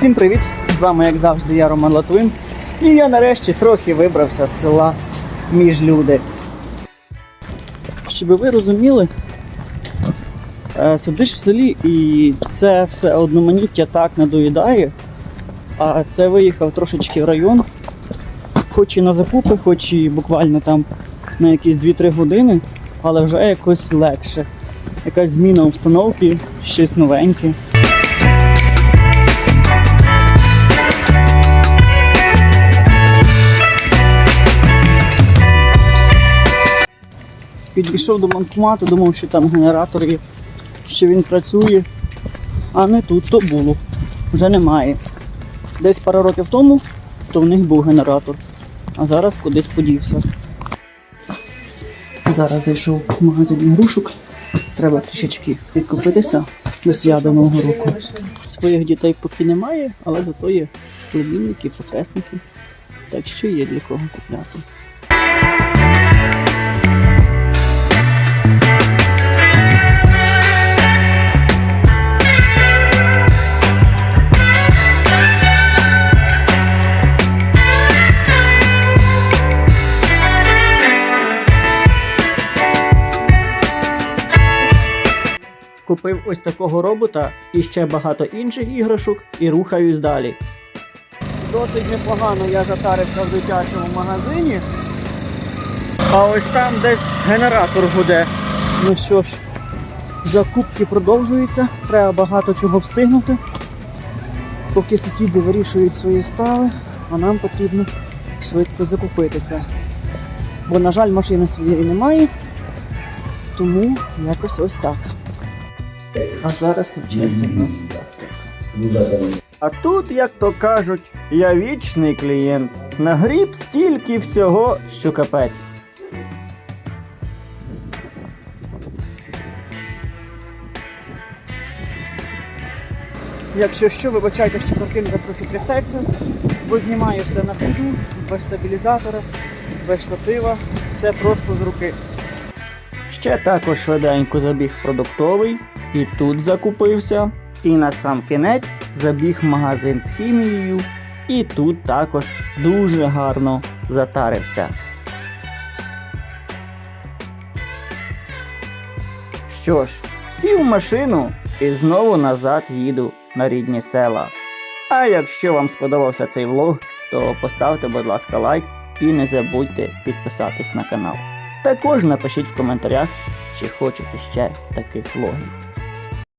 Всім привіт! З вами, як завжди, я Роман Латвин. І я нарешті трохи вибрався з села Міжлюди. Щоб ви розуміли, е, сидиш в селі і це все одноманіття так надоїдає. А це виїхав трошечки в район, хоч і на закупи, хоч і буквально там на якісь 2-3 години, але вже якось легше. Якась зміна обстановки, щось новеньке. Підійшов до банкомату, думав, що там генератор є, що він працює, а не тут то було. Вже немає. Десь пару років тому, то в них був генератор, а зараз кудись подівся. Зараз зайшов в магазин ігрушок. Треба трішечки підкупитися до свята Нового року. Своїх дітей поки немає, але зато є племінники, потесники. Так що є для кого купляти. Купив ось такого робота і ще багато інших іграшок і рухаюсь далі. Досить непогано я затарився в дитячому магазині. А ось там десь генератор гуде. Ну що ж, закупки продовжуються, треба багато чого встигнути. Поки сусіди вирішують свої справи, а нам потрібно швидко закупитися. Бо, на жаль, машини своєї немає, тому якось ось так. А зараз навчається в нас. А тут, як то кажуть, я вічний клієнт. Нагріб стільки всього, що капець. Якщо що, вибачайте, що картинка трохи трясеться, бо знімаю все на ходу, без стабілізатора, без штатива, все просто з руки. Ще також швиденько забіг продуктовий, і тут закупився. І на сам кінець забіг магазин з хімією, і тут також дуже гарно затарився. Що ж, сів в машину і знову назад їду на рідні села. А якщо вам сподобався цей влог, то поставте, будь ласка, лайк і не забудьте підписатись на канал. Також напишіть в коментарях, чи хочете ще таких влогів.